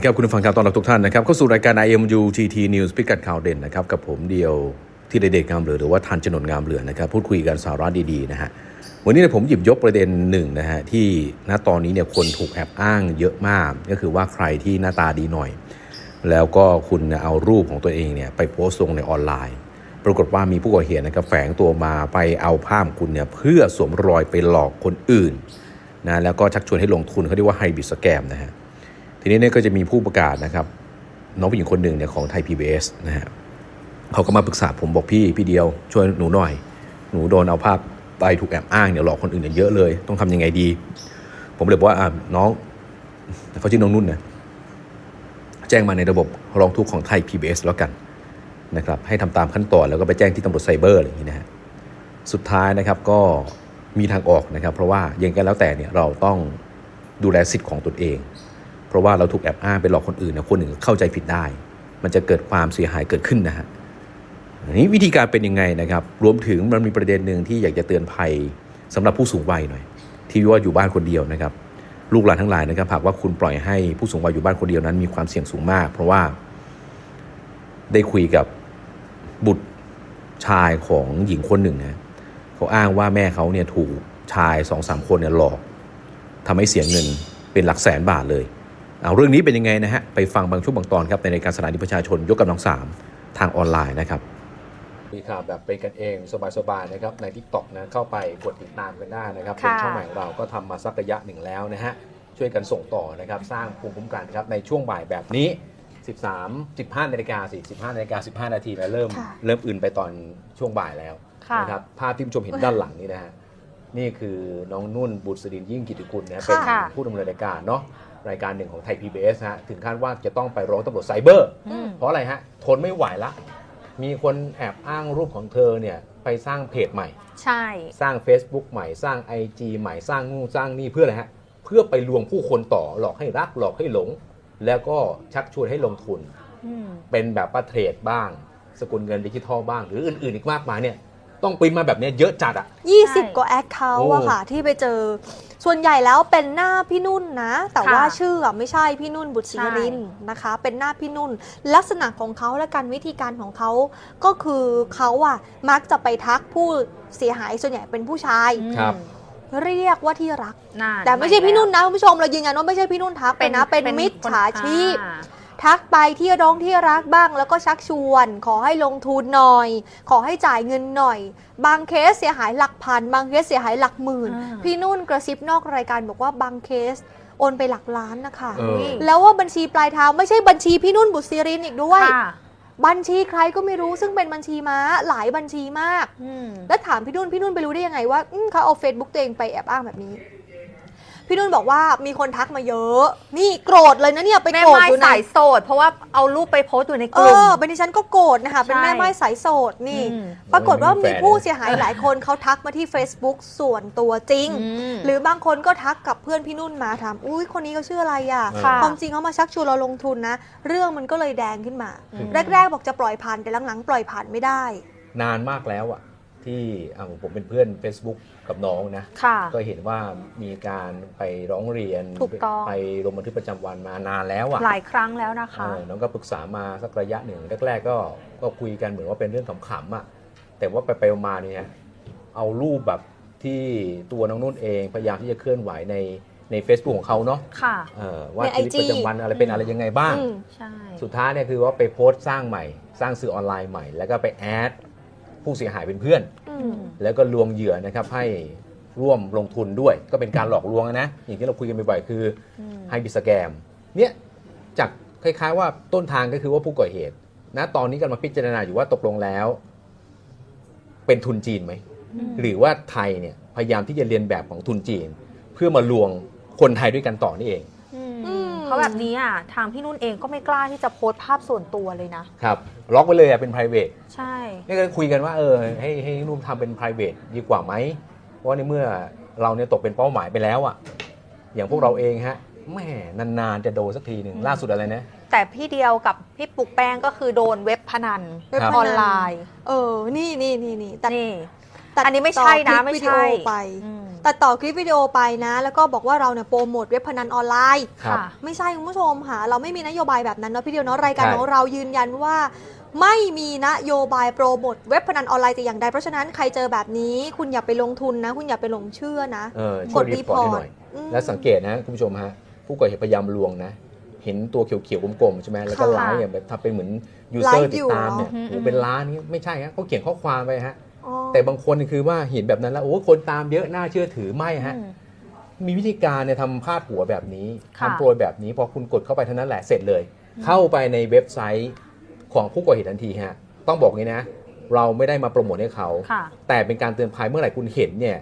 ดีครับคุณผู้ฟังครับตอนรับทุกท่านนะครับเข้าสู่รายการ IMU TT News พิกัดข่าวเด่นนะครับกับผมเดียวที่เด็กงามเหลือหรือว่าทันจนนงามเหลือนะครับพูดคุยกันสาระดีๆนะฮะวันนี้เนี่ยผมหยิบยกประเด็นหนึ่งนะฮะที่ณตอนนี้เนี่ยคนถูกแอบอ้างเยอะมาก ก็คือว่าใครที่หน้าตาดีหน่อย แล้วก็คุณเอารูปของตัวเองเนี่ยไปโพสต์ลงในออนไลน์ ปรากฏว่ามีผู้ก่อเหตุนะครับแฝงตัวมาไปเอาภาพคุณเนี่ยเพื่อสวมรอยไปหลอกคนอื่นนะแล้วก็ชักชวนให้ลงทุนเขาเรียกว่าไฮบิสแกมนะฮะ ทีนี้เนี่ยก็จะมีผู้ประกาศนะครับน้องผู้หญิงคนหนึ่งเนี่ยของไทย PBS นะฮะเขาก็มาปรึกษาผมบอกพี่พี่เดียวช่วยหนูหน่อย หนูโดนเอาภาพไปถูกแอบอ้างเนี่ยหลอกคนอื่นเนี่ยเยอะเลย ต้องทำยังไงดี ผมเลยบอกว่าอะน้องเขาชื่อน้องนุ่นนะแจ้งมาในระบบร้องทุกข์ของไทย PBS แล้วกันนะครับให้ทำตามขั้นตอนแล้วก็ไปแจ้งที่ตำรวจไซเบอร์อะไรอย่างนี้นะฮะสุดท้ายนะครับก็มีทางออกนะครับ เพราะว่ายังไงแล้วแต่เนี่ยเราต้องดูแลสิทธิ์ของตนเอง เพราะว่าเราถูกแอบอ้างไปหลอกคนอื่นนะคนอื่นเข้าใจผิดได้ มันจะเกิดความเสียหายเกิดขึ้นนะฮะนี้วิธีการเป็นยังไงนะครับ รวมถึงมันมีประเด็นหนึ่งที่อยากจะเตือนภัยสำหรับผู้สูงวัยหน่อย ที่ว่าอยู่บ้านคนเดียวนะครับ ลูกหลานทั้งหลายนะครับหากว่าคุณปล่อยให้ผู้สูงวัยอยู่บ้านคนเดียวนั้นมีความเสี่ยงสูงมาก เพราะว่าได้คุยกับบุตรชายของหญิงคนหนึ่งนะเขาอ้างว่าแม่เขาเนี่ยถูกชายสองสามคนเนี่ยหลอกทำให้เสียเงินเป็นหลักแสนบาทเลย เอาเรื่องนี้เป็นยังไงนะฮะ ไปฟังบางช่วงบางตอนครับในรายการสถานีประชาชนยกกำลังสามทางออนไลน์นะครับ มีข่าวแบบเป็นกันเองสบายๆนะครับใน t ิ k t o k นะเข้าไปกดติดตามกันได้นะครับค่ะเป็นช่องใหม่ของเราก็ทำมาสักระยะหนึ่งแล้วนะฮะช่วยกันส่งต่อนะครับสร้างภูมิคุ้มกันครับในช่วงบ่ายแบบนี้ 13 15นาฬิกาสิ15นาฬิกา15 นาทีแล้วเริ่มค่ะเริ่มอื่นไปตอนช่วงบ่ายแล้วค่ะนะครับภาพที่ผู้ชมเห็นด้านหลังนี้นะฮะนี่คือน้องนุ่นบุตรสดินยิ่งกิติกุลนะฮะเป็นค่ะผู้ดำเนินรายการเนาะ รายการหนึ่งของไทย PBS ฮะถึงขั้นว่าจะต้องไปร้องตำรวจไซเบอร์ อืม เพราะอะไรฮะ ทนไม่ไหวละ มีคนแอบอ้างรูปของเธอเนี่ยไปสร้างเพจใหม่ ใช่ สร้าง Facebook ใหม่สร้าง IG ใหม่สร้างนู่นสร้างนี่เพื่ออะไรฮะ เพื่อไปลวงผู้คนต่อหลอกให้รักหลอกให้หลง แล้วก็ชักชวนให้ลงทุน อืม เป็นแบบว่าเทรดบ้าง สกุลเงินดิจิทัลบ้าง หรืออื่น ๆ อีกมากมายเนี่ย ต้องปริ้นมาแบบเนี้ยเยอะจัดอะ 20 กว่าแอคเคาท์โอ้อะค่ะ ที่ไปเจอ ส่วนใหญ่แล้วเป็นหน้าพี่นุ่นนะ แต่ค่ะว่าชื่ออะไม่ใช่พี่นุ่นบุตรศรีนรินทร์นะคะ เป็นหน้าพี่นุ่น ลักษณะของเขาและการวิธีการของเขาก็คือเขาอะมักจะไปทักผู้เสียหายส่วนใหญ่เป็นผู้ชาย ครับ เรียกว่าที่รัก น่าแต่ไม่ใช่พี่นุ่นนะคุณผู้ชมเรายืนยันว่าไม่ใช่พี่นุ่นทักไปนะเป็นมิจฉาชีพ อ่า ทักไปที่ร้องที่รักบ้าง แล้วก็ชักชวน ขอให้ลงทุนหน่อย ขอให้จ่ายเงินหน่อย บางเคสเสียหายหลักพัน บางเคสเสียหายหลักหมื่นอ่าพี่นุ่นกระซิบนอกรายการบอกว่าบางเคสโอนไปหลักล้านนะคะเออแล้วว่าบัญชีปลายทางไม่ใช่บัญชีพี่นุ่นบุตรศิรินอีกด้วยค่ะบัญชีใครก็ไม่รู้ซึ่งเป็นบัญชีม้าหลายบัญชีมากอืมแล้วถามพี่นุ่นพี่นุ่นไปรู้ได้ยังไงว่าอืมเขาเอาเฟซบุ๊กตัวเองไปแอบอ้างแบบนี้ พี่นุ่นบอกว่ามีคนทักมาเยอะ นี่โกรธเลยนะเนี่ยไปแม่โกรธไม้อยู่ในสายโสด เพราะว่าเอารูปไปโพสต์อยู่ในกเอลุ่ม อเป็นดิฉันก็โกรธนะคะ เป็นใช่แม่ไม้สายโสดนี่ อืมปรากฏว่าไม่มีมีแฟนผู้เสียหายหลายคนเขาทักมาที่ Facebook ส่วนตัวจริงมหรือบางคนก็ทักกับเพื่อนพี่นุ่นมาถาม อุ้ยคนนี้เขาชื่ออะไรอะ ค่ะ ความจริงเขามาชักชวนเราลงทุนนะ เรื่องมันก็เลยแดงขึ้นมา อืม แรก ๆ บอกจะปล่อยผ่านแต่หลังๆปล่อยผ่านไม่ได้ นานมากแล้วอะ ที่อะผมเป็นเพื่อน Facebook กับน้องนะ ค่ะ ก็เห็นว่ามีการไปร้องเรียนถูกต้อง ไปลงบันทึกประจำวันมานานแล้วอะหลายครั้งแล้วนะคะ เออน้องก็ปรึกษามาสักระยะหนึ่งแรกๆก็ก็คุยกันเหมือนว่าเป็นเรื่องขำๆอะแต่ว่าไปไปๆมาๆเนี่ยเอารูปแบบที่ตัวน้องนุ่นเองพยายามที่จะเคลื่อนไหวในใน Facebook ของเขาเนาะค่ะ เออว่าในชีวิต IG ประจำวันอะไรเป็นอะไรยังไงบ้าง อืมใช่ สุดท้ายเนี่ยคือว่าไปโพสต์สร้างใหม่ สร้างสื่อออนไลน์ใหม่ แล้วก็ไปแอด ผู้เสียหายเป็นเพื่อน อือืมมแล้วก็ลวงเหยื่อนะครับให้ร่วมลงทุนด้วย ก็เป็นการหลอกลวงนะอย่างที่เราคุยกันบ่อยๆคืออืมให้บิสแกมเนี่ยจากคล้ายๆว่าต้นทางก็คือว่าผู้ก่อเหตุนะตอนนี้กำลังพิจารณาอยู่ว่าตกลงแล้ว เป็นทุนจีนไหมอืมหรือว่าไทยเนี่ยพยายามที่จะเรียนแบบของทุนจีน เพื่อมาลวงคนไทยด้วยกันต่อนี่เองอืมอืม เพราะแบบนี้อะทางพี่นุ่นเองก็ไม่กล้าที่จะโพสต์ภาพส่วนตัวเลยนะครับล็อกไว้เลยอะเป็น p r i v a t ใช่นี่ก็คุยกันว่าเออให้ให้นุ่มทำเป็น p r i v a t ดีกว่าไหมเพราะว่าในเมื่อเราเนี่ยตกเป็นเป้าหมายไปแล้วอะอย่างพวกเราเองฮะแหม่นานๆจะโดนสักทีหนึ่งอืมล่าสุดอะไรนะแต่พี่เดียวกับพี่ปุกแป้งก็คือโดนเว็บพนันเว็บครับพอนัอนไลน์เออ นี่นี่นี่นี่ตัดนี่ ตัดอันนี้ไม่ใช่ต่นะคลิปไม่วิดีใช่โอไป อืม ตัดต่อคลิปวิดีโอไปนะ แล้วก็บอกว่าเราเนี่ยโปรโมทเว็บพนันออนไลน์ ครับ ค่ะ ไม่ใช่คุณผู้ชมค่ะ เราไม่มีนโยบายแบบนั้นเนาะพี่เดียวเนาะรายการใช่ ของเรายืนยันว่า ไม่มีนโยบายโปรโมทเว็บพนันออนไลน์แต่อย่างใดเพราะฉะนั้นใครเจอแบบนี้ คุณอย่าไปลงทุนนะ คุณอย่าไปหลงเชื่อนะ เออช่วยรีพอร์ตให้หน่อย อืม แล้วสังเกตนะคุณผู้ชมฮะผู้ก่อเหตุพยายามลวงนะ เห็นตัวเขียวๆกลมๆใช่ไหมแล้วก็ค่ะไลน์เนี่ยแบบทำเป็นเหมือนยูไลเซอฟ์ร์ติอดยู่ตามเนี่ยเหรอโอ้โหเป็นล้านนี้ไม่ใช่ฮะเขาเขียนข้อความไปฮะอ๋อ แต่บางคนคือว่าเห็นแบบนั้นแล้วโอ้คนตามเยอะน่าเชื่อถือไม่ฮะอืมมีวิธีการเนี่ยทำพาดหัวแบบนี้ค่ะทำโปรยแบบนี้พอคุณกดเข้าไปเท่านั้นแหละเสร็จเลย เข้าไปในเว็บไซต์ของผู้ก่อเหตุทันทีฮะต้องบอกงี้นะ เราไม่ได้มาโปรโมทให้เขาค่ะแต่เป็นการเตือนภัยเมื่อไหร่คุณเห็นเนี่ย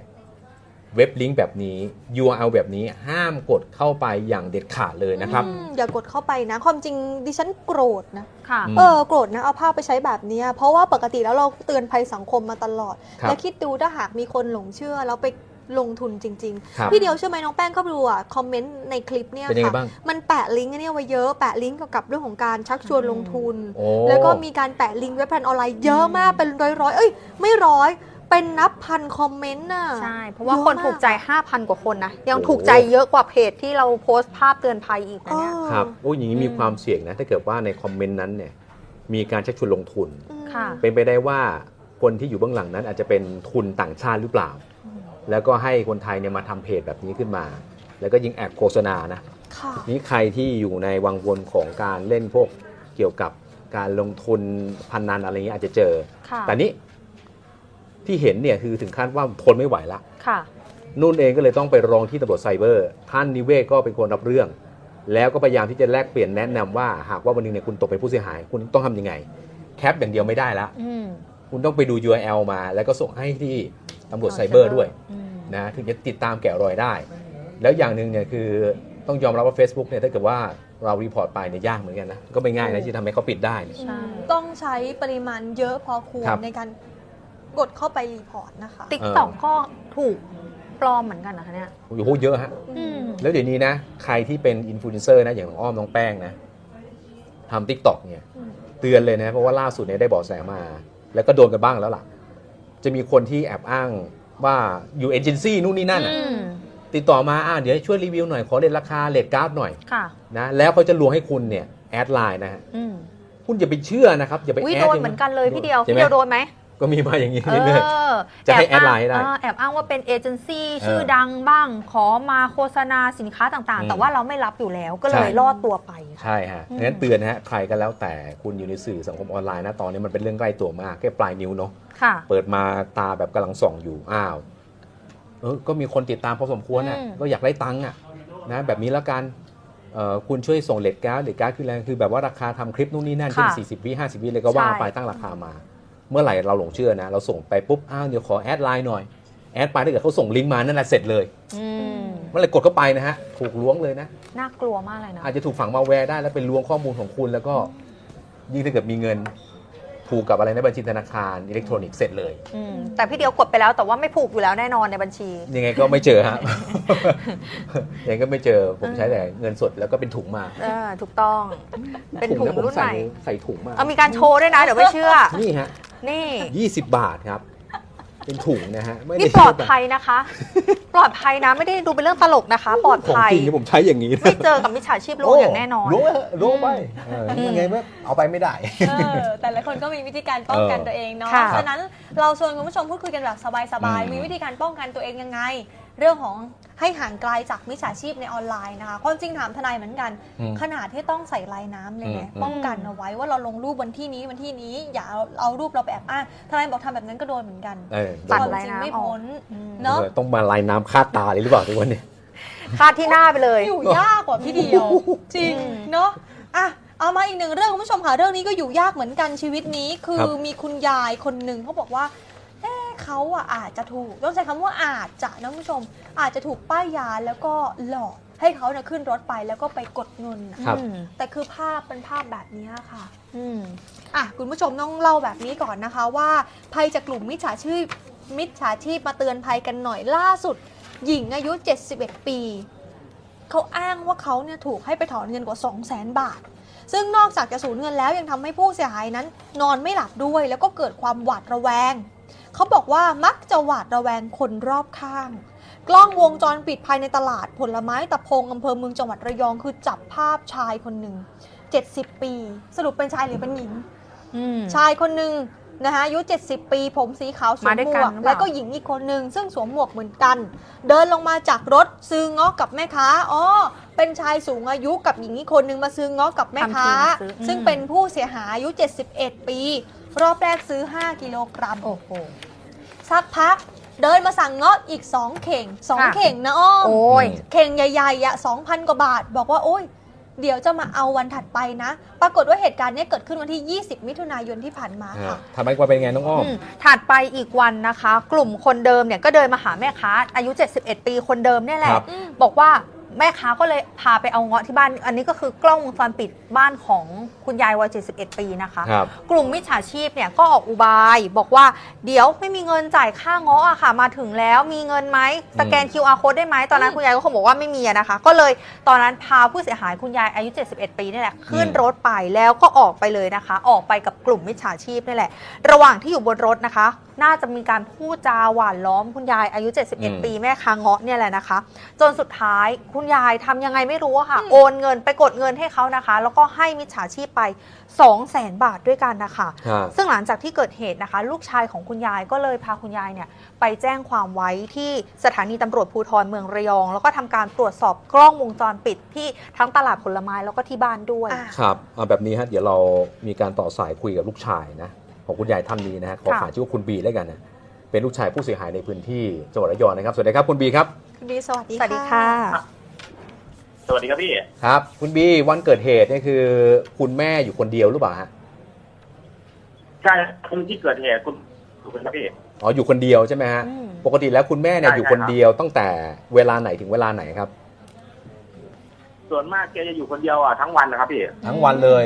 เว็บลิงก์แบบนี้ URL แบบนี้ห้ามกดเข้าไปอย่างเด็ดขาดเลยนะครับ อืมอย่ากดเข้าไปนะ ความจริงดิฉันโกรธนะ ค่ะ อืม เออโกรธนะ เอาภาพไปใช้แบบเนี้ยเพราะว่าปกติแล้วเราเตือนภัยสังคมมาตลอด ครับ และคิดดูถ้าหากมีคนหลงเชื่อ แล้วไปลงทุนจริง ครับๆ พี่เดียวเชื่อไหมน้องแป้งเข้าไปดูอะ คอมเมนต์ในคลิปเนี่ยเป็นยังไงค่ะ บ้าง มันแปะลิงก์อันเนี้ยไว้เยอะ แปะลิงก์เกี่ยวกับเรื่องของการชักชวนลงทุน โอ้ แล้วก็มีการแปะลิงก์เว็บพนันออนไลน์เยอะมากเป็นร้อยๆ เอ้ย ไม่ร้อย เป็นนับพันคอมเมนต์น่ะ ใช่ เพราะว่าเยอะคนมากถูกใจ 5,000 กว่าคนนะ ยังโอ้ถูกใจเยอะกว่าเพจที่เราโพสต์ภาพเตือนภัยอีกนะเนี่ยเออครับโอ้ยอย่างนี้มีอืมความเสี่ยงนะ ถ้าเกิดว่าในคอมเมนต์นั้นเนี่ยมีการชักชวนลงทุนอืมค่ะ เป็นไปได้ว่าคนที่อยู่เบื้องหลังนั้นอาจจะเป็นทุนต่างชาติหรือเปล่า แล้วก็ให้คนไทยเนี่ยมาทำเพจแบบนี้ขึ้นมา แล้วก็ยิงแอบโฆษณานะ ค่ะ นี่ใครที่อยู่ในวังวนของการเล่นพวกเกี่ยวกับการลงทุนพันนันอะไรเงี้ยอาจจะเจอ ค่ะ แต่นี้ ที่เห็นเนี่ยคือถึงขั้นว่าทนไม่ไหวละค่ะ นุ่นเองก็เลยต้องไปร้องที่ตำรวจไซเบอร์ ท่านนิเวศก็เป็นคนรับเรื่อง แล้วก็พยายามที่จะแลกเปลี่ยนแนะนำว่า หากว่าวันหนึงเนี่ยคุณตกเป็นผู้เสียหาย คุณต้องทำยังไง แคปอย่างเดียวไม่ได้ละ อืมคุณต้องไปดู URL มา แล้วก็ส่งให้ที่ตำรวจไซเบอร์ด้วย อืม นะถึงจะติดตามแกะรอยได้ แล้วอย่างหนึ่งเนี่ยคือต้องยอมรับว่า Facebook เนี่ยถ้าเกิดว่าเรารีพอร์ตไปเนี่ยยากเหมือนกันนะ ก็ไม่ง่ายนะที่ทำให้เขาปิดได้เนี่ย ใช่ ต้องใช้ปริมาณเยอะพอควรครับ ในการ กดเข้าไปรีพอร์ตนะคะ ติ๊กต็อกก็ถูกปลอมเหมือนกันนะคะเนี่ยโอ้โหเยอะฮะ อืม แล้วเดี๋ยวนี้นะ ใครที่เป็นอินฟลูเอนเซอร์นะ อย่างน้องอ้อมน้องแป้งนะทำทิกตอกเนี่ย อืม เตือนเลยนะ เพราะว่าล่าสุดเนี่ยได้เบาะแสมา แล้วก็โดนกันบ้างแล้วล่ะ จะมีคนที่แอบอ้างว่าอยู่เอเจนซี่นู่นนี่นั่นอะอืมติดต่อมาอ่าเดี๋ยวช่วยรีวิวหน่อย ขอเลทราคาเลทกราฟหน่อยค่ะ นะ แล้วเขาจะลวงให้คุณเนี่ยแอดไลน์นะฮะอืมคุณอย่าไปเชื่อนะครับอย่าไปวิแอดโดนย่างเหมือนกันเลยพี่เดียว ใช่พี่ไหมเดียวโดนไหม ก็มีมาอย่างนี้เอเรื่อยอจะให้บอ้างแอดไลน์ให้ได้เออแอบอ้างว่าเป็นเอเจนซี่เออชื่อดังบ้าง ขอมาโฆษณาสินค้าต่างอืๆมแต่ว่าเราไม่รับอยู่แล้วก็เลใช่ยรอดตัวไปๆใช่ฮะอืมงั้นเตือนนะฮะใครก็แล้วแต่คุณอยู่ในสื่อสังคมออนไลน์นะตอนนี้มันเป็นเรื่องใกล้ตัวมากแค่ปลายนิ้วเนาะค่ะเปิดมาตาแบบกำลังส่องอยู่อ้าวเออก็มีคนติดตามพอสมควรอะอืมก็อยากได้ตังค์อะนะแบบนี้แล้วกันเอ่อคุณช่วยส่งเลทการ์ดเลทการ์ดคืออะไรคือแบบว่าราคาทำคลิปนู่นนี่นั่นเช่น40 วิ 50 วิเลยก็ว่าไปตั้งราคามา เมื่อไหร่เราหลงเชื่อนะ เราส่งไปปุ๊บอ้าวเดี๋ยวขอแอดไลน์หน่อยแอดไปถ้าเกิดเขาส่งลิงก์มานั่นแหละเสร็จเลยอืมเมื่อไหร่กดเข้าไปนะฮะถูกล้วงเลยนะน่ากลัวมากเลยนะอาจจะถูกฝังมาแวร์ได้แล้วเป็นล้วงข้อมูลของคุณแล้วก็ยิ่งถ้าเกิดมีเงินผูกกับอะไรในะบัญชีธนาคารอิเล็กทรอนิกส์เสร็จเลยอืมแต่พี่เดียวกดไปแล้วแต่ว่าไม่ผูกอยู่แล้วแน่นอนในบัญชี ยังไงก็ไม่เจอฮะยังไงก็ไม่เจอผมใช้แต่เงินสดแล้วก็เป็นถุงมาเออถูกต้อง เป็นถุงะผมรุ่นใหม่ใส่ใส่ถุงมาเอามีการโชว์ด้วยนะเดี๋ยวไม่เชื่อนี่ฮะ นี่ 20 บาทครับ เป็นถุงนะฮะไม่ได้นี่ปลอดภัยนะคะ ปลอดภัยนะไม่ได้ดูเป็นเรื่องตลกนะคะ ปลอดของภัย จริงที่ผมใช้อย่างนี้นะไม่เจอกับมิจฉาชีพลวงอย่างแน่นอนล้วงล้วงไปเออยังไงไม่เอาไปไม่ได้ เออแต่ละคนก็มีวิธีการป้องกันเออตัวเองเนาะค่ะ ฉะนั้นเราชวนคุณผู้ชมพูดคุยกันแบบสบายอืมๆมีวิธีการป้องกันตัวเองยังไง เรื่องของให้ห่างไกลจากมิจฉาชีพในออนไลน์นะคะความจริงถามทนายเหมือนกันอืมขนาดที่ต้องใส่ลายน้ำเลยไงอืมป้องกันเอาไว้ว่าเราลงรูปวันที่นี้วันที่นี้อย่าเอาเอารูปเราไปแอบอ้างทนายบอกทำแบบนั้นก็โดนเหมือนกันเออปัดความลายจริงน้ำไม่ออกพ้นอืมเนาะเออต้องมาลายน้ำคาดตาเลยหรือเปล่าทุกวันนี้คาดที่หน้าไปเลยอยู่ยากกว่าพี่เดียวจริงอืมเนาะอะเอามาอีกหนึ่งเรื่องคุณผู้ชมค่ะเรื่องนี้ก็อยู่ยากเหมือนกันชีวิตนี้ คืครัอบมีคุณยายคนหนึ่งเขาบอกว่า เอ๊ะเขาอะอาจจะถูกต้องใช้คำว่าอาจจะนะคุณผู้ชม อาจจะถูกป้ายยาแล้วก็หลอกให้เขาเนี่ยขึ้นรถไปแล้วก็ไปกดเงินน่ะครับอืมแต่คือภาพเป็นภาพแบบนี้ค่ะ อืมอะคุณผู้ชมต้องเล่าแบบนี้ก่อนนะคะ ว่าภัยจากกลุ่มมิจฉาชีพมิจฉาชีพมาเตือนภัยกันหน่อยล่าสุด หญิงอายุ 71 ปี เขาอ้างว่าเขาเนี่ยถูกให้ไปถอนเงินกว่า 2 0 0 0 0 0 บาท ซึ่งนอกจากจะสูญเงินแล้วยังทำให้ผู้เสียหายนั้น นอนไม่หลับด้วย แล้วก็เกิดความหวาดระแวง เขาบอกว่ามักจะหวาดระแวงคนรอบข้าง กล้องวงจรปิดภายในตลาดผลไม้ตะพงอำเภอเมืองจังหวัดระยองคือจับภาพชายคนหนึ่ง70 ปี สรุปเป็นชายหรือเป็นหญิงอืมชายคนหนึ่งนะคะอายุ 70 ปี ผมสีขาวสวมมาด้วยหมกันวกหรือเปล่าแล้วก็หญิงอีกคนหนึ่งซึ่งสวมหมวกเหมือนกัน เดินลงมาจากรถซื้อเงาะกับแม่ค้าอ๋อเป็นชายสูงอายุกับหญิงอีกคนหนึ่งมาซื้อเงาะกับแม่ค้าทำทีมาซื้ออืมซึ่งเป็นผู้เสียหายอายุ 71 ปี รอบแรกซื้อ 5 กิโลกรัมโอ้โห สักพัก เดินมาสั่งเงาะอีก 2 เข่งค่ะ2เข่งนะอ้อม โอ้ย เข่งใหญ่ๆอะ2,000 กว่าบาท บอกว่า โอ้ย เดี๋ยวจะมาเอาวันถัดไปนะ ปรากฏว่าเหตุการณ์เนี้ยเกิดขึ้นวันที่ 20 มิถุนายนที่ผ่านมาค่ะ ทำไมกว่าเป็นไงน้องอ้อม อืมถัดไปอีกวันนะคะ กลุ่มคนเดิมเนี่ยก็เดินมาหาแม่ค้าอายุ 71 ปีคนเดิมเนี่ยแหละ ครับ อืม บอกว่า แม่ค้าก็เลยพาไปเอาเงาะที่บ้าน อันนี้ก็คือกล้องวงจรปิดบ้านของคุณยายวัย 71 ปีนะคะ ครับ กลุ่มมิจฉาชีพเนี่ยก็ออกอุบายบอกว่าเดี๋ยวไม่มีเงินจ่ายค่าเงาะอะค่ะ มาถึงแล้วมีเงินไหมสแกน QR code ได้ไหมตอนนั้นอืมคุณยายก็คงบอกว่าไม่มีอะนะคะ ก็เลยตอนนั้นพาผู้เสียหายคุณยายอายุ 71 ปีนี่แหละขึ้นอืมรถไปแล้วก็ออกไปเลยนะคะ ออกไปกับกลุ่มมิจฉาชีพนี่แหละ ระหว่างที่อยู่บนรถนะคะ น่าจะมีการพูดจาหวานล้อมคุณยายอายุ 71 ปีแม่ค้าเงาะเนี่ยแหละนะคะ จนสุดท้ายคุณยายทำยังไงไม่รู้อะค่ะอืมโอนเงินไปกดเงินให้เขานะคะ แล้วก็ให้มิจฉาชีพไป 2 0 0แสนบาทด้วยกันนะคะครับซึ่งหลังจากที่เกิดเหตุนะคะ ลูกชายของคุณยายก็เลยพาคุณยายเนี่ยไปแจ้งความไว้ที่สถานีตำรวจภูธรเมืองระยอง แล้วก็ทำการตรวจสอบกล้องวงจรปิดที่ทั้งตลาดผลไม้แล้วก็ที่บ้านด้วยอะครับเอาแบบนี้ฮะเดี๋ยวเรามีการต่อสายคุยกับลูกชายนะ ของคุณยายท่านนี้นะฮะขอค่ะขานชื่อว่าคุณบีแล้วกันนะเป็นลูกชายผู้เสียหายในพื้นที่จังหวัดระยองนะครับสวัสดีครับคุณบีครับคุณบีสวัสดีสวัสดีค่ะ สวัสดีครับพี่ครับคุณบีวันเกิดเหตุเนี่ยคือ คุณแม่อยู่คนเดียวหรือเปล่าฮะใช่คุณที่เกิดเหตุคุณถูกไหมครับพี่อ๋ออยู่คนเดียวใช่ไหมฮะอืมปกติแล้วคุณแม่เนี่ยใช่อยู่ใช่คนครับเดียวตั้งแต่เวลาไหนถึงเวลาไหนครับ ส่วนมากแกจะอยู่คนเดียวอะทั้งวันนะครับพี่ทั้งวันเลย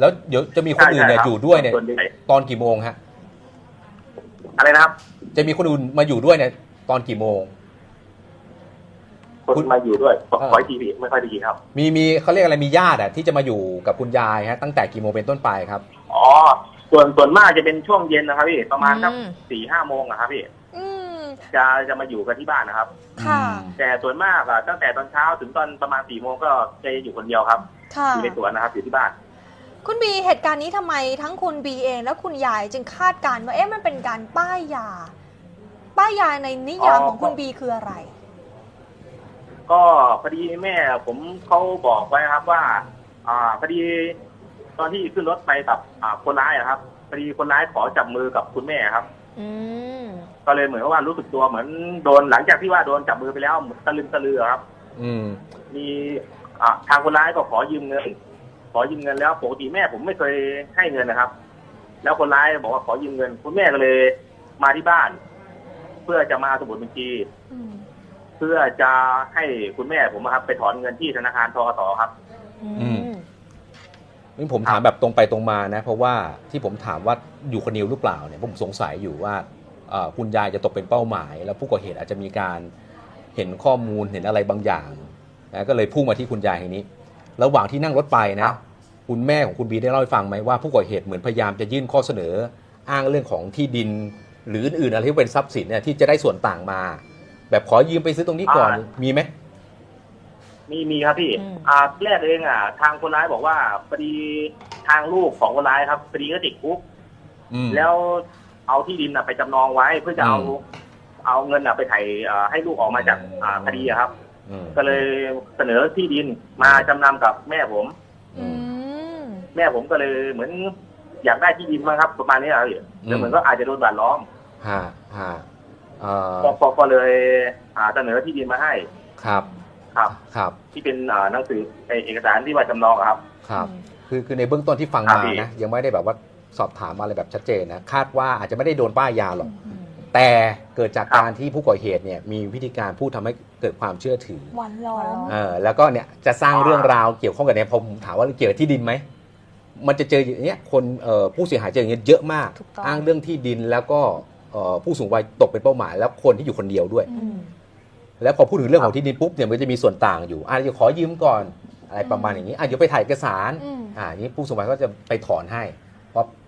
แล้วเดี๋ยวจะมีคนอื่นเนี่ยใช่อยู่ด้วยเนี่ย ส่วนใหญ่ ตอนกี่โมงฮะ อะไรนะครับ จะมีคนอื่นมาอยู่ด้วยเนี่ยตอนกี่โมง คนคุณมาอยู่ด้วยขอเออ ขออีกทีพี่ไม่ค่อยได้ยินครับ มีมีเขาเรียกอะไรมีญาติอะที่จะมาอยู่กับคุณยายฮะตั้งแต่กี่โมงเป็นต้นไปครับ อ๋อ ส่วนส่วนมากจะเป็นช่วงเย็นนะครับพี่ประมาณสักอืม สี่ห้าโมงอะครับพี่อืม จะจะมาอยู่กันที่บ้านนะครับ ค่ะ แต่ส่วนมากอะตั้งแต่ตอนเช้าถึงตอนประมาณสี่โมงก็แกจะอยู่คนเดียวครับค่ะ อยู่ในสวนนะครับอยู่ที่บ้าน คุณบีเหตุการณ์นี้ทำไมทั้งคุณบีเอง และคุณยายจึงคาดการณ์ว่าเอ๊ะมันเป็นการป้ายยา ป้ายยาในนิยามอ๋อ ของคุณบีคืออะไร ก็พอดีแม่ผมเขาบอกไว้ครับว่า อ่าพอดี ตอนที่ขึ้นรถไปกับอ่าคนร้ายอะครับพอดีคนร้ายขอจับมือกับคุณแม่ครับ อืมก็เลยเหมือนกับว่ารู้สึกตัวเหมือนโดนหลังจากที่ว่าโดนจับมือไปแล้วเหมือนตะลึงตะลือครับ อืม มีอ่าทางคนร้ายก็ขอยืมเงิน ขอยืมเงินแล้วปกติแม่ผมไม่เคยให้เงินนะครับ แล้วคนร้ายบอกว่าขอยืมเงิน คุณแม่ก็เลยมาที่บ้าน เพื่อจะมาสมุดบัญชี อืมเพื่อจะให้คุณแม่ผมอะครับ ไปถอนเงินที่ธนาคารทกสครับ อืม นี่ผมถามแบบตรงไปตรงมานะ เพราะว่าที่ผมถามว่าอยู่คนเดียวหรือเปล่าเนี่ยผมสงสัยอยู่ว่าเอ่อคุณยายจะตกเป็นเป้าหมาย แล้วผู้ก่อเหตุอาจจะมีการเห็นข้อมูลเห็นอะไรบางอย่างนะก็เลยพุ่งมาที่คุณยายแห่งนี้ ระหว่างที่นั่งรถไปคนะรับคุณแม่ของคุณบีได้เล่าให้ฟังไหมว่าผู้ก่อเหตุเหมือนพยายามจะยื่นข้อเสนอ อ้างเรื่องของที่ดิน หรืออื่นๆอะไรที่เป็นทรัพย์สินเนี่ยที่จะได้ส่วนต่างมา แบบขอยืมไปซื้อตรงนี้ก่อนมีไหมมีมีครับพี่ อืม อ่าแรกเองอะ ทางคนร้ายบอกว่าพอดีทางลูกของคนร้ายครับพอดีก็ติดคุก อืม แล้วเอาที่ดินน่ะไปจำนองไว้เพื่อจะเอา อืมเอาเงินน่ะไปไถ่อ่าให้ลูกออกมาจากอ่าคดีอะครับ อืมก็เลยเสนอที่ดินมาจำนำกับแม่ผม อือืมมแม่ผมก็เลยเหมือนอยากได้ที่ดินมั้งครับ ประมาณนี้ครับพี่อืมแล้วเหมือนก็อาจจะโดนบาดล้อมฮะฮะเอ่อก็ก็ก็เลยอ่าเสนอที่ดินมาให้ครับครับ ครับที่เป็นอ่าหนังสือไอ้เอกสารที่ว่าจำนองอะครับ ครับ คือคือในเบื้องต้นที่ฟังครับมาพี่ นะยังไม่ได้แบบว่าสอบถามอะไรแบบชัดเจนนะคาดว่าอาจจะไม่ได้โดนป้ายยาหรอก แต่เกิดจากการที่ผู้ก่อเหตุเนี่ยมีวิธีการพูดทำให้ เกิดความเชื่อถือหวันล้อม เออแล้วก็เนี่ยจะสร้างเรื่องราวเกี่ยวข้องกับเนี่ยผมถามว่าเกี่ยวกับที่ดินไหมมันจะเจออย่างเงี้ยคนเอ่อผู้เสียหายเจออย่างเงี้ยเยอะมาก ถูกต้อง อ้างเรื่องที่ดินแล้วก็เอ่อผู้สูงวัยตกเป็นเป้าหมาย แล้วคนที่อยู่คนเดียวด้วย อืม แล้วพอพูดถึงเรื่องของที่ดินปุ๊บเนี่ยมันก็จะมีส่วนต่างอยู่อาจจะขอยืมก่อนอะไรประมาณอย่างนี้อะเดี๋ยวไปถ่ายเอกสารอืม อ่านี้ผู้สูงวัยก็จะไปถอนให้เพราะ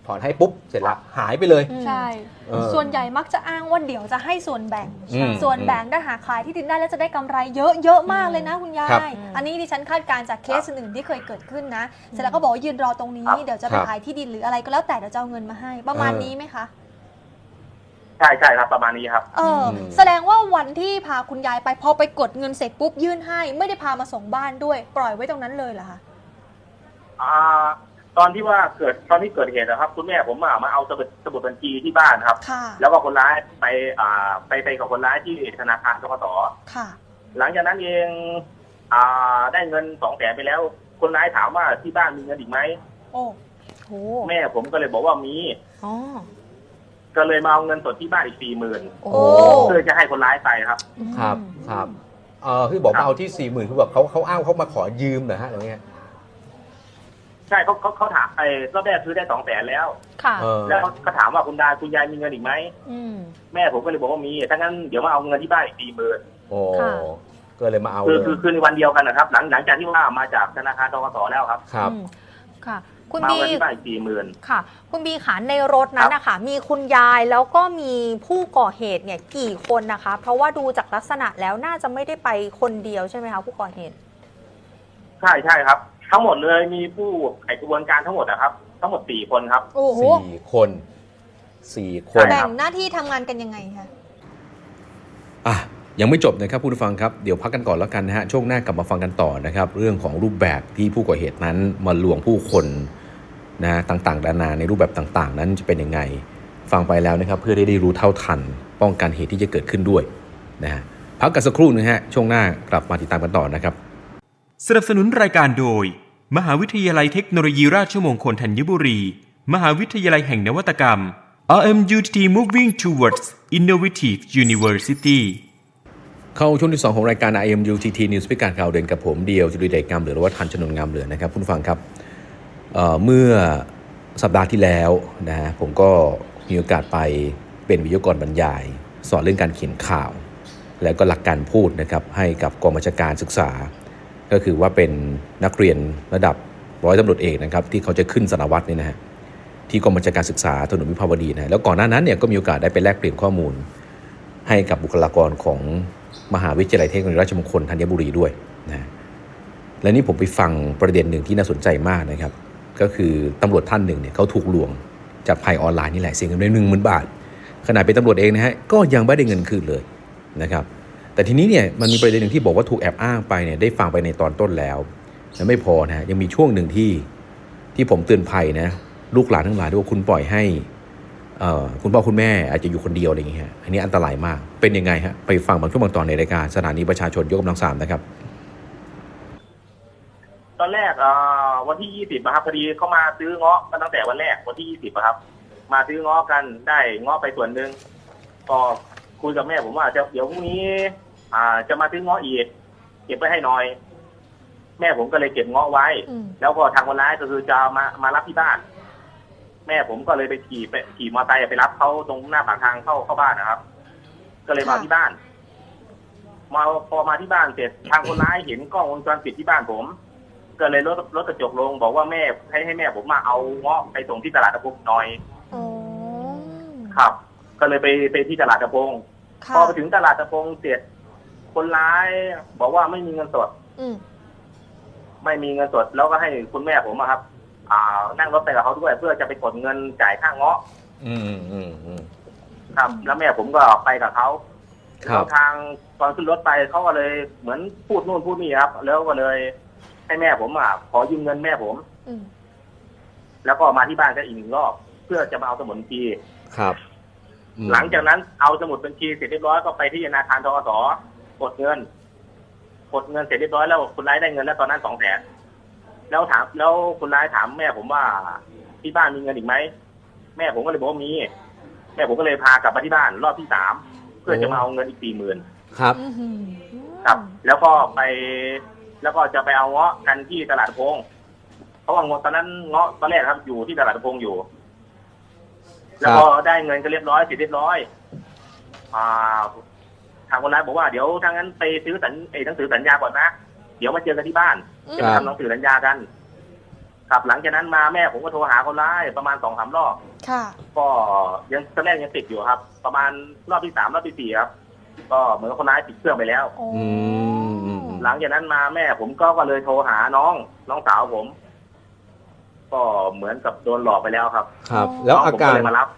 ถอนให้ปุ๊บเสร็จละหายไปเลยอืมใช่ เออส่วนใหญ่มักจะอ้างว่าเดี๋ยวจะให้ส่วนแบ่ง อืมส่วนแบ่งถ้าหากขายที่ดินได้แล้วจะได้กำไรเยอะเยอะมากเลยนะคุณยาครับย อันนี้ดิฉันคาดการณ์จากเคสอื่นๆที่เคยเกิดขึ้นนะ เสร็จแล้วก็บอกว่ายืนรอตรงนี้เดี๋ยวจะไปครับ ขายที่ดินหรืออะไรก็แล้วแต่เดี๋ยวจะเอาเงินมาให้ ประมาณเออนี้ไหมคะ ใช่ใช่ครับ ประมาณนี้ครับ เอออม แสดงว่าวันที่พาคุณยายไปพอไปกดเงินเสร็จปุ๊บยื่นให้ ไม่ได้พามาส่งบ้านด้วย ปล่อยไว้ตรงนั้นเลยเหรอคะ อ่า ตอนที่ว่าเกิดตอนที่เกิดเหตุนะครับ คุณแม่ผมอะมาเอาสมุดสมุดบัญชีที่บ้านครับ ค่ะ แล้วก็คนร้ายไปอ่าไปไปกับคนร้ายที่ธนาคารกสค่ะ หลังจากนั้นเองอ่าได้เงินสองแสนไปแล้ว คนร้ายถามว่าที่บ้านมีเงินอีกไหมโอ้โหแม่ผมก็เลยบอกว่ามีอ๋อ ก็เลยมาเอาเงินสดที่บ้านอีกสี่หมื่นโอ้โอ้เพื่อจะให้คนร้ายไปครับ ครับ ครับ เออคือบอกมาเอาที่สี่หมื่นคือแบบเขาเขาอ้างเขามาขอยืมเหรอฮะหรือไง ใช่เขาเขาเขาถามไอ้รอบแรกซื้อได้สองแสนแล้ว ค่ะ เออ แล้วเขาถามว่าคุณดาคุณยายมีเงินอีกไหมอืม แม่ผมก็เลยบอกว่ามีถ้างั้นเดี๋ยวมาเอาเงินที่บ้านอีกสี่หมื่นโอ้ค่ะ ก็เลยมาเอาคือเลยคือคือในวันเดียวกันนะครับ หลังหลังจากที่ว่ามาจากธนาคารทกสแล้วครับครับ อืมค่ะ คุณมาเอาบี เงินที่บ้านอีกสี่หมื่น ค่ะ คุณบีขาในรถนั้นนะคะ มีคุณยายแล้วก็มีผู้ก่อเหตุเนี่ยกี่คนนะคะ เพราะว่าดูจากลักษณะแล้วน่าจะไม่ได้ไปคนเดียวใช่ไหมคะผู้ก่อเหตุ ใช่ใช่ครับ ทั้งหมดเลยมีผู้ไอกระบวนการทั้งหมดนะครับ ทั้งหมดสี่คนครับ โอ้โหสี่คนสี่คนใช่แบ่ครังบหน้าที่ทำงานกันยังไงคะอะยังไม่จบนะครับผู้ฟังครับ เดี๋ยวพักกันก่อนแล้วกันนะฮะช่วงหน้ากลับมาฟังกันต่อนะครับ เรื่องของรูปแบบที่ผู้ก่อเหตุนั้นมาลวงผู้คนนะต่างๆนานาในรูปแบบต่างๆ นั้นจะเป็นยังไง ฟังไปแล้วนะครับ เพื่อได้ได้รู้เท่าทัน ป้องกันเหตุที่จะเกิดขึ้นด้วยนะฮะพักกันสักครู่นึงฮะช่วงหน้ากลับมาติดตามกันต่อนะครับ สนับสนุนรายการโดย มหาวิทยาลัยเทคโนโลยีราชมงคลธัญบุรี มหาวิทยาลัยแห่งนวัตกรรม RMUTT Moving Towards Innovative University เข้าช่วงที่ 2 ของรายการ IMU TT News พิการข่าวเด่นกับผมเดียวจุลิเดชงามเหลือหรือว่าทันชนนงามเหลือนะครับคุณฟังครับเเมื่อสัปดาห์ที่แล้วนะฮะผมก็มีโอกาสไปเป็นวิทยากรบรรยาย สอนเรื่องการเขียนข่าว แล้วก็หลักการพูดนะครับให้กับกองบัญชาการศึกษา ก็คือว่าเป็นนักเรียนระดับร้อยตำรวจเอกนะครับที่เขาจะขึ้นสารวัตรนี่นะฮะที่กองบัญชาการศึกษาถนนวิภาวดีนะฮะแล้วก่อนหน้านั้นเนี่ยก็มีโอกาสได้ไปแลกเปลี่ยนข้อมูล ให้กับบุคลากรของมหาวิทยาลัยเทคโนโลยีราชมงคลธัญบุรีด้วยนะและนี่ผมไปฟังประเด็นหนึ่งที่น่าสนใจมากนะครับ ก็คือตำรวจท่านหนึ่งเนี่ยเขาถูกลวงจากภัยออนไลน์นี่แหละเสียเงินไปหนึ่งหมื่นบาทขนาดเป็นตำรวจเองนะฮะก็ยังไม่ได้เงินคืนเลยนะครับ แต่ทีนี้เนี่ยมันมีประเด็นหนึ่งที่บอกว่าถูกแอบอ้างไปเนี่ยได้ฟังไปในตอนต้นแล้วและไม่พอนะยังมีช่วงหนึ่งที่ที่ผมเตือนภัยนะลูกหลานทั้งหลายด้วยว่าคุณปล่อยให้เออคุณพ่อคุณแม่อาจจะอยู่คนเดียวอะไรอย่างเงี้ยอันนี้อันตรายมากเป็นยังไงฮะไปฟังบางช่วงบางตอนในรายการสถานีประชาชนยกกำลังสามนะครับ ตอนแรกวันที่ยี่สิบครับพอดีเขามาซื้อเงาะกันตั้งแต่วันแรกวันที่ยี่สิบครับ มาซื้อเงาะกันได้เงาะไปส่วนหนึ่งก็ คุยกับแม่ผมว่าจะเดี๋ยวพรุ่งนี้ อ่า จะมาซื้อเงาะอีกเก็บไว้ให้หน่อย แม่ผมก็เลยเก็บเงาะไว้ อืม แล้วก็ทางคนร้ายก็คือจะมามารับที่บ้าน แม่ผมก็เลยไปขี่ไปขี่มอเตอร์ไซค์ไปรับเขาตรงหน้าปากทางเข้าเข้าบ้านนะครับ ก็เลยมาค่ะ ที่บ้าน มาพอมาที่บ้านเสร็จทางคนร้ายเห็นกล้องวงจรปิดที่บ้านผม ก็เลยลดลดกระจกลง บอกว่าแม่ให้ให้แม่ผมมาเอาเงาะไปส่งที่ตลาดตะพงหน่อย อ๋อ ครับ ก็เลยไปไปที่ตลาดตะพงค่ะ พอไปถึงตลาดตะพงเสร็จคนร้าย บอกว่าไม่มีเงินสด อืมไม่มีเงินสด แล้วก็ให้คุณแม่ผมอะครับ อ่า นั่งรถไปกับเขาด้วยเพื่อจะไปกดเงินจ่ายค่าเงาะอืมอืมอืม ครับ แล้วแม่ผมก็ไปกับเขาครับแล้วทางตอนขึ้นรถไปเขาก็เลยเหมือนพูดนู่นพูดนี่ครับ แล้วก็เลย ให้แม่ผมอะขอยืมเงินแม่ผม อืมแล้วก็มาที่บ้านก็อีกหนึ่งรอบ เพื่อจะมาเอาสมุดบัญชีครับ อืมหลังจากนั้นเอาสมุดบัญชีเสร็จเรียบร้อยก็ไปที่ธนาคารทกสกดเงิน กดเงินเสร็จเรียบร้อยแล้วคุณร้ายได้เงินแล้วตอนนั้นสองแสนแล้วถามแล้วคุณร้ายถามแม่ผมว่าที่บ้านมีเงินอีกไหมแม่ผมก็เลยบอกว่ามี แม่ผมก็เลยพากลับมาที่บ้านรอบที่สามเพื่อจะมาเอาเงินอีกสี่หมื่น ครับ อื้อหือครับ แล้วก็ไป แล้วก็จะไปเอาเงาะกันที่ตลาดพง เพราะว่าเงาะตอนนั้นเงาะตอนแรกครับอยู่ที่ตลาดพงอยู่ แล้วก็ได้เงินก็เรียบร้อยเสร็จเรียบร้อย อ่า ทางคนร้ายบอกว่าเดี๋ยวทางนั้นไปซื้อสัญเอยหนังสือสัญญาก่อนนะ เดี๋ยวมาเจอกันที่บ้านอืมจะมาทำหนังสือสัญญากันครับหลังจากนั้นมาแม่ผมก็โทรหาคนร้ายประมาณสองสามรอบค่ะก็ยังตอนแรกยังติดอยู่ครับ ประมาณรอบที่สามรอบที่สี่ครับ ก็เหมือนกับคนร้ายติดเครื่องไปแล้วโอ้อืมอืมอืมหลังจากนั้นมาแม่ผมก็ก็เลยโทรหาน้องน้องสาวผม ก็เหมือนกับโดนหลอกไปแล้วครับครับ แล้วน้งอาผมการเลยมารับ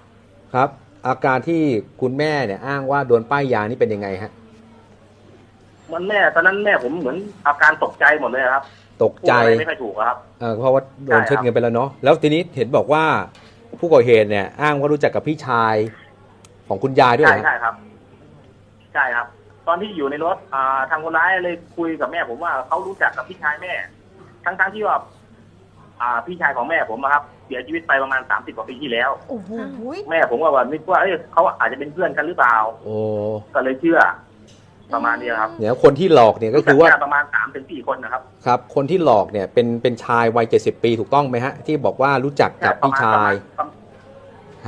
ครับ อาการที่คุณแม่เนี่ยอ้างว่าโดนป้ายยานี่เป็นยังไงฮะมันแม่ตอนนั้นแม่ผมเหมือนอาการตกใจหมดเลยครับ ตกใจพูดอะไรไม่ค่อยถูกอะครับเอ่อเพราะว่าโดนใช่ครับเชิดเงินไปแล้วเนาะแล้วทีนี้เห็นบอกว่าผู้ก่อเหตุเนี่ย อ้างว่ารู้จักกับพี่ชายของคุณยายด้วยใช่เหรอใช่ฮะครับใช่ครับ ตอนที่อยู่ในรถอ่าทางคนร้ายเลยคุยกับแม่ผมว่าเขารู้จักกับพี่ชายแม่ ทั้งทั้งๆที่ว่า อ่าพี่ชายของแม่ผมอะครับเสียชีวิตไปประมาณสามสิบกว่าปีที่แล้ว โอ้โหแม่ผมก็ว่านึกว่าเอ้ยเขาอาจจะเป็นเพื่อนกันหรือเปล่า โอ้ก็เลยเชื่อ ประมาณนี้ครับเนี่ยคนที่หลอกเนี่ยก็คือว่ารู้จัประมาณสามถึงสี่คนนะครับครับ คนที่หลอกเนี่ยเป็นเป็นชายวัย70ปีถูกต้องไหมฮะ ที่บอกว่ารู้จักกับพี่ชายประมณ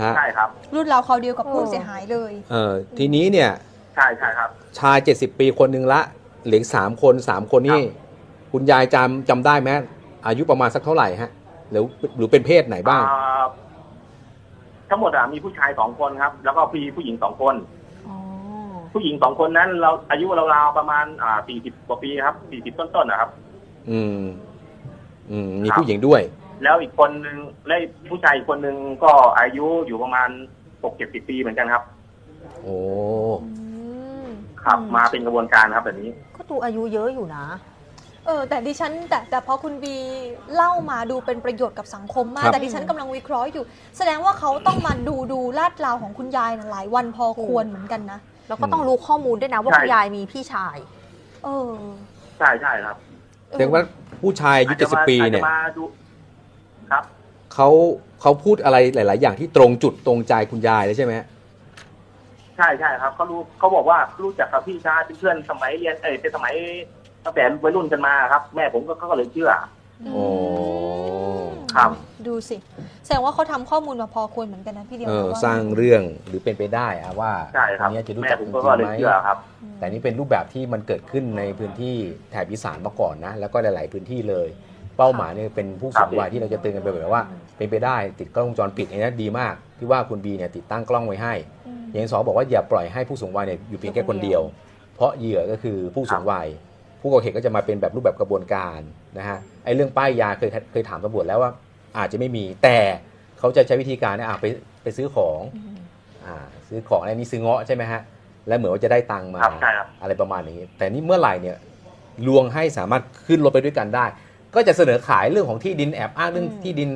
ฮะใช่ครับ รุ่นเราเขาวเดียวกับเออผู้เสียหายเลย เออทีนี้เนี่ยใช่ใช่ครับ ชาย70ปีคนหนึ่งละเหลืออกสามคนสามคนนี่ครับคุณยายจำจำได้ไหม อายุประมาณสักเท่าไหร่ฮะหรือหรือเป็นเพศไหนบ้าง อ่าทั้งหมดอะมีผู้ชายสองคนครับ แล้วก็พี่ผู้หญิงสองคน อ๋อ ผู้หญิงสองคนนั้น เราอายุราวๆประมาณอ่าสี่สิบกว่าปีครับสี่สิบต้นๆนะครับ อืม อืม มีครับ ผู้หญิงด้วย แล้วอีกคนนึงและผู้ชายอีกคนนึงก็อายุอยู่ประมาณหกเจ็ดสิบปีเหมือนกันครับ โอ้ อืมครับ อืมมาเป็นกระบวนการครับแบบนี้ ก็ดูอายุเยอะอยู่นะ เออแต่ดิฉันแต่แต่พอคุณบีเล่ามาดูเป็นประโยชน์กับสังคมมาครักบแต่ดิฉันกำลังวิเคราะห์อยู่ แสดงว่าเขาต้องมาดูดูลาดราวของคุณยายน่ะหลายวันพอควรเหมือนกันนะแล้วก็ต้องรู้ข้อมูลด้วยนะว่าใช่ คุณยายมีพี่ชาย เออใช่ใช่ครับแสดงว่าผู้ชายอายุจจะมา70ปีอาจเนี่ยจะมาดูครับ เขาเขาพูดอะไรหลาย ๆ อย่างที่ตรงจุดตรงใจคุณยายเลยใช่ไหมฮะใช่ใช่ครับเขารู้เขาบอกว่ารู้จักกับพี่ชายเป็นเพื่อนสมัยเรียนเออเป็นสมัย ตั้งแต่วัยรุ่นกันมาครับ แม่ผมก็ก็เลยเชื่อ โอ้ ครับ ดูสิ แสดงว่าเขาทำข้อมูลมาพอควรเหมือนกันนะพี่เดียวเออว่สร้างเรื่องหรือเป็นไปได้อะว่าใช่ครับ นเนี้ยจะรู้แม่จักผจมริงก็เลยๆไหมเชื่อครับแต่นี่เป็นรูปแบบที่มันเกิดขึ้นในพื้นที่แถบอีสานมาก่อนนะ แล้วก็หลาย ๆ พื้นที่เลย เป้าหมายเนี่ยเป็นผู้สูงวัยที่เราจะเตือนกันไปแบบว่า เป็นไปได้ติดกล้องวงจรปิดอันนี้ดีมาก ที่ว่าคุณบีเนี่ยติดตั้งกล้องไว้ให้อืมอย่างที่สองบอกว่าอย่าปล่อยให้ผู้สูงวัยเนี่ยอยู่เพียงแค่คนเดียว เพราะเหยื่อก็คือผู้สูงวัย ผู้ก่อเหตุก็จะมาเป็นแบบรูปแบบกระบวนการนะฮะไอ้เรื่องป้ายยาเคยเคยถามตำรวจแล้วว่าอาจจะไม่มีแต่เขาจะใช้วิธีการเนี่ยอะไปไปซื้อของอ่าซื้อของอะไรนี่ซื้อเงาะใช่ไหมฮะแล้วเหมือนว่าจะได้ตังค์มาครับใช่ครับอะไรประมาณนี้ แต่นี่เมื่อไหร่เนี่ยลวงให้สามารถขึ้นรถไปด้วยกันได้ ก็จะเสนอขายเรื่องของที่ดินแอบอ้างเรื่องอืมที่ดิน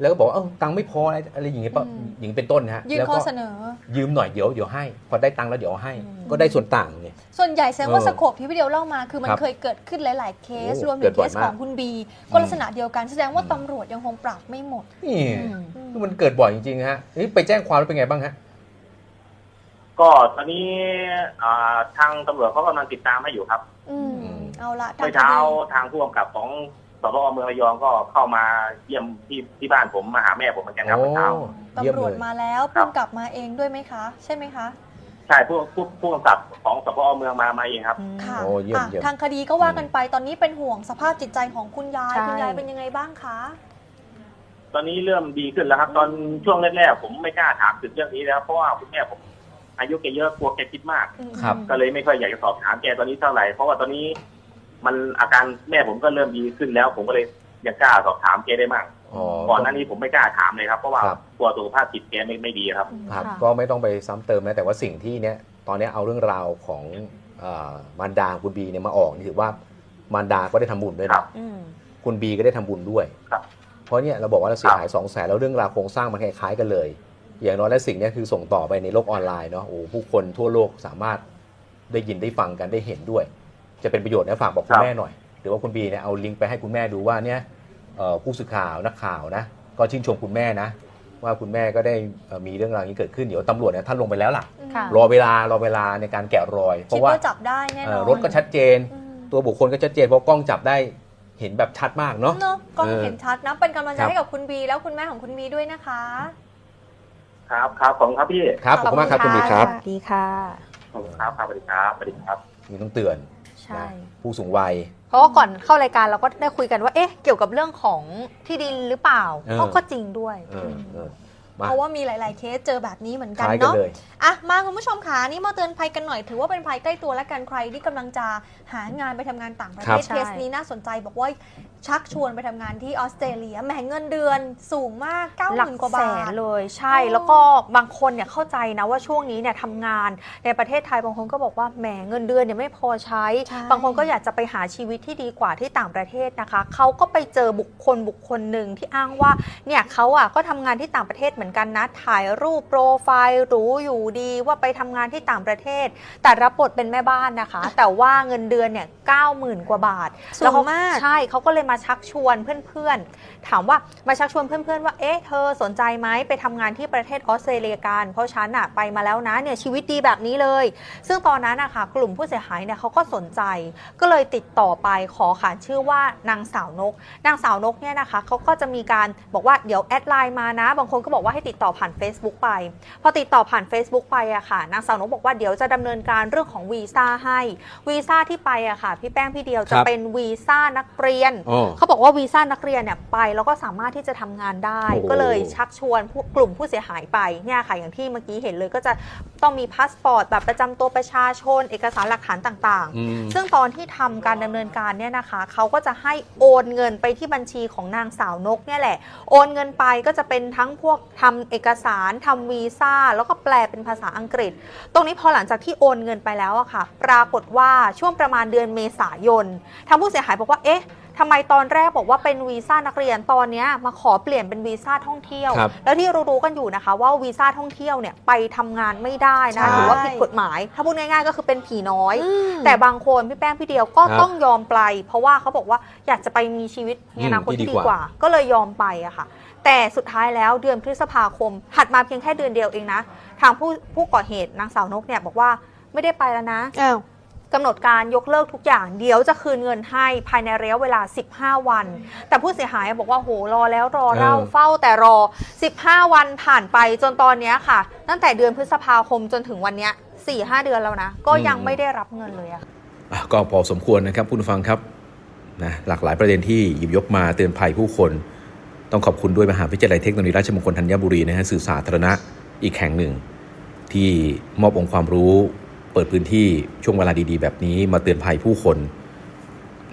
แล้วก็บอกว่าเออตังค์ไม่พออะไรอะไรอย่างเงี้ยปะอืม อย่างนี้เป็นต้นนะฮะยื่นแล้วข้อก็เสนอ ยืมหน่อยเดี๋ยวเดี๋ยวให้ พอได้ตังค์แล้วเดี๋ยวให้ อืม ก็ได้ส่วนต่างเนี่ย ส่วนใหญ่แสดงว่าเออสโคปที่พี่เดียวเล่ามาคือมันครับเคยเกิดขึ้นหลาย ๆ เคส โอ้รวมเกิถึงดเคบ่อยสมากของคุณบีก็ลักษณะเดียวกันแสดงว่าอืมตำรวจยังคงปราบไม่หมดนี่อืม คือมันเกิดบ่อยจริงๆฮะนี่ไปแจ้งความแล้วเป็นไงบ้างฮะ ก็ตอนนี้อ่าทางตำรวจเขากำลังติดตามให้อยู่ครับอืมอืมเอาละเมื่อเช้าทางผู้กำกับของ สพเมืองระยองก็เข้ามาเยี่ยมที่ที่บ้านผมมาหาแม่ผมเหมือนกันครับเมื่อเช้า เยี่ยมตำรวเลจย มาแล้วครัพุ่บ งกลับมาเองด้วยไหมคะ ใช่ไหมคะ ใช่ผู้ผู้ผู้กำกับของสพเมืองมามาเองครับ ค่ะโอ้เยี่ยมอะเยี่ยม ทางคดีก็ว่ากันไปตอนนี้เป็นห่วงสภาพจิตใจของคุณยาย ใช่ คุณยายเป็นยังไงบ้างคะ ตอนนี้เริ่มดีขึ้นแล้วครับ ตอนช่วงแรกๆผมไม่กล้าถามถึงเรื่องนี้แล้วเพราะว่าคุณแม่ผมอายุแกเยอะกลัวแกคิดมากครับ ก็เลยไม่ค่อยอยากจะสอบถามแกตอนนี้เท่าไหร่เพราะว่าตอนนี้ มันอาการแม่ผมก็เริ่มดีขึ้นแล้ว ผมก็เลยยังกล้าสอบถามแกได้มากอ๋อ ก่อนหน้านี้ผมไม่กล้าถามเลยครับเพราะว่าครับ กลัวสุขภาพจิตแกไม่ไม่ดีครับ ครับค่ะก็ไม่ต้องไปซ้ำเติมนะแต่ว่าสิ่งที่เนี้ยตอนเนี้ยเอาเรื่องราวของเอ่อมารดาคุณบีเนี่ยมาออกนี่ถือว่ามารดาก็ได้ทำบุญด้วยครันะบ อืม คุณบีก็ได้ทำบุญด้วยครับเพราะเนี่ยเราบอกว่าเราเสียหายสองแสนแล้วเรื่องราวโครงสร้างมันคล้ายๆกันเลย อย่างน้อยแล้วสิ่งเนี้ยคือส่งต่อไปในโลกออนไลน์เนาะโอ้ผู้คนทั่วโลกสามารถได้ยินได้ฟังกันได้เห็นด้วย จะเป็นประโยชน์นะฝากบอกคุครัณบแม่หน่อยหรือว่าคุณบีเนี่ยเอาลิงก์ไปให้คุณแม่ดูว่าเนี่ยเอ่อผู้สื่อข่าวนักข่าวนะก็ชื่นชมคุณแม่นะ ว่าคุณแม่ก็ได้เอ่อมีเรื่องราวนี้เกิดขึ้นเดี๋ยวตำรวจเนี่ยท่านลงไปแล้วล่ะค่ะ รอเวลารอเวลาในการแกะรอย เพคิดราะว่าว่าจับได้แน่นเอ่ออนรถก็ชัดเจน อืมตัวบุคคลก็ชัดเจนเพราะกล้องจับได้เห็นแบบชัดมากเนาะ เนาะกล้องเออเห็นชัดนะเป็นกำลังใจครับ ให้กับคุณบีแล้วคุณแม่ของคุณบีด้วยนะคะ ครับครับขอบคุณครับพี่ครับขอบคุณมากครับคุณบีครับ สวัสดีค่ะ ขอบคุณครับครับสวัสดีครับสวัสดีครับมีต้องเตือน ใช่ นะผู้สูงวัย เพราะว่าก่อนเข้ารายการเราก็ได้คุยกันว่า เอ๊ะ เกี่ยวกับเรื่องของที่ดินหรือเปล่าเออ ก็ก็จริงด้วย เออเออมา เพราะว่ามีหลาย ๆ เคสเจอแบบนี้เหมือนกันคล้ายกันเนาะเลยอะมาคุณผู้ชมค่ะนี่มาเตือนภัยกันหน่อย ถือว่าเป็นภัยใกล้ตัวและกันใครที่กำลังจะหางานไปทำงานต่างประครัเทบศเคสนี้น่าสนใจบอกว่าชักชวนไปทำงานที่ออสเตรเลียแหมเงินเดือนสูงมาก9ก้าหหลักมื่นกว่าแสบานทเลยใช่อ๋อแล้วก็บางคนเนี่ยเข้าใจนะว่าช่วงนี้เนี่ยทำงานในประเทศไทยบางคนก็บอกว่าแหมเงินเดือนเนี่ยไม่พอใช้ใช่บางคนก็อยากจะไปหาชีวิตที่ดีกว่าที่ต่างประเทศนะคะเขาก็ไปเจอบุคคลบุคคลหนึ่งที่อ้างว่าเนี่ยเขาอะก็ทำงานที่ต่างประเทศเหมือนกันนะถ่ายรูปโปรไฟล์หรูอยู่ดีว่าไปทำงานที่ต่างประเทศ แต่รับบทเป็นแม่บ้านนะคะ แต่ว่าเงินเดือนเนี่ยเก้าหมื่นกว่าบาทสูงแล้วเขมากใช่เขาก็เลยมาชักชวนเพื่อนๆ ถามว่ามาชักชวนเพื่อนๆว่าเอ๊ะเธอสนใจไหมไปทำงานที่ประเทศออสเตรเลียกันเพราะฉันอะไปมาแล้วนะเนี่ยชีวิตดีแบบนี้เลย ซึ่งตอนนั้นนะคะกลุ่มผู้เสียหายเนี่ยเขาก็สนใจ ก็เลยติดต่อไปขอขานชื่อว่านางสาวนก นางสาวนกเนี่ยนะคะเขาก็จะมีการบอกว่าเดี๋ยวแอดไลน์มานะ บางคนก็บอกว่าให้ติดต่อผ่าน Facebook ไป พอติดต่อผ่าน Facebook ไปอะค่ะ นางสาวนกบอกว่าเดี๋ยวจะดำเนินการเรื่องของวีซ่าให้วีซ่าที่ไปอะค่ะ พี่แป้งพี่เดียวจะครับเป็นวีซ่านักเรียนอ๋อเขาบอกว่าวีซ่านักเรียนเนี่ยไปแล้วก็สามารถที่จะทำงานได้โอ้ก็เลยชักชวนผู้กลุ่มผู้เสียหายไปเนี่ยค่ะอย่างที่เมื่อกี้เห็นเลยก็จะต้องมีพาสปอร์ตแบบประจำตัวประชาชน เอกสารหลักฐานต่างอืมๆซึ่งตอนที่ทำการดำเนินการเนี่ยนะคะเขาก็จะให้โอนเงินไปที่บัญชีของนางสาวนกเนี่ยแหละ โอนเงินไปก็จะเป็นทั้งพวกทำเอกสารทำวีซ่า แล้วก็แปลเป็นภาษาอังกฤษ ตรงนี้พอหลังจากที่โอนเงินไปแล้วอะค่ะ ปรากฏว่าช่วงประมาณเดือนเมษายนทางผู้เสียหายบอกว่าเอ๊ะทำไมตอนแรกบอกว่าเป็นวีซ่านักเรียนตอนเนี้ยมาขอเปลี่ยนเป็นวีซ่าท่องเที่ยวครับแล้วที่รู้ๆกันอยู่นะคะ ว่าวีซ่าท่องเที่ยวเนี่ยไปทำงานไม่ได้นะใช่ถือว่าผิดกฎหมาย ถ้าพูดง่าย ๆ ก็คือเป็นผีน้อยอืมแต่บางคนพี่แป้งพี่เดียวก็ครับต้องยอมไป เพราะว่าเขาบอกว่าอยากจะไปมีชีวิตในอนาคตอืมที่ที่ดีดีกว่ากว่า ก็เลยยอมไปอะค่ะ แต่สุดท้ายแล้วเดือนพฤษภาคม ถัดมาเพียงแค่เดือนเดียวเองนะ ทางผู้ผู้ก่อเหตุนางสาวนกเนี่ยบอกว่าไม่ได้ไปแล้วนะอ้าวกำหนดการยกเลิกทุกอย่าง เดี๋ยวจะคืนเงินให้ภายในระยะเวลา 15 วัน แต่ผู้เสียหายบอกว่าโหรอแล้วรอเล่าเออเฝ้าแต่รอ 15 วันผ่านไปจนตอนเนี้ยค่ะ ตั้งแต่เดือนพฤษภาคมจนถึงวันเนี้ย4-5เดือนแล้วนะ ก็ยังไม่ได้รับเงินเลยอะอะก็พอสมควรนะครับคุณผู้ฟังครับนะหลากหลายประเด็นที่หยิบยกมาเตือนภัยผู้คน ต้องขอบคุณด้วยมหาวิทยาลัยเทคโนโลยีราชมงคลธัญบุรีนะฮะสื่อสาธารณะอีกแห่งหนึ่ง ที่มอบองค์ความรู้ เปิดพื้นที่ช่วงเวลาดีๆ แบบนี้มาเตือนภัยผู้คน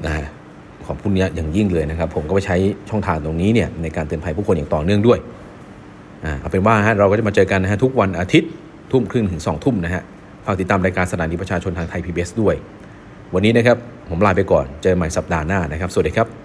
นะฮะขอบคุณเนี่ยอย่างยิ่งเลยนะครับ ผมก็ไปใช้ช่องทางตรงนี้เนี่ยในการเตือนภัยผู้คนอย่างต่อเนื่องด้วยอ่าเอาเป็นว่าฮะเราก็จะมาเจอกันนะฮะทุกวันอาทิตย์ทุ่มครึ่งถึงสองทุ่มนะฮะฝากติดตามรายการสถานีประชาชนทางไทย PBS ด้วย วันนี้นะครับผมลาไปก่อนเจอกันใหม่สัปดาห์หน้านะครับ สวัสดีครับ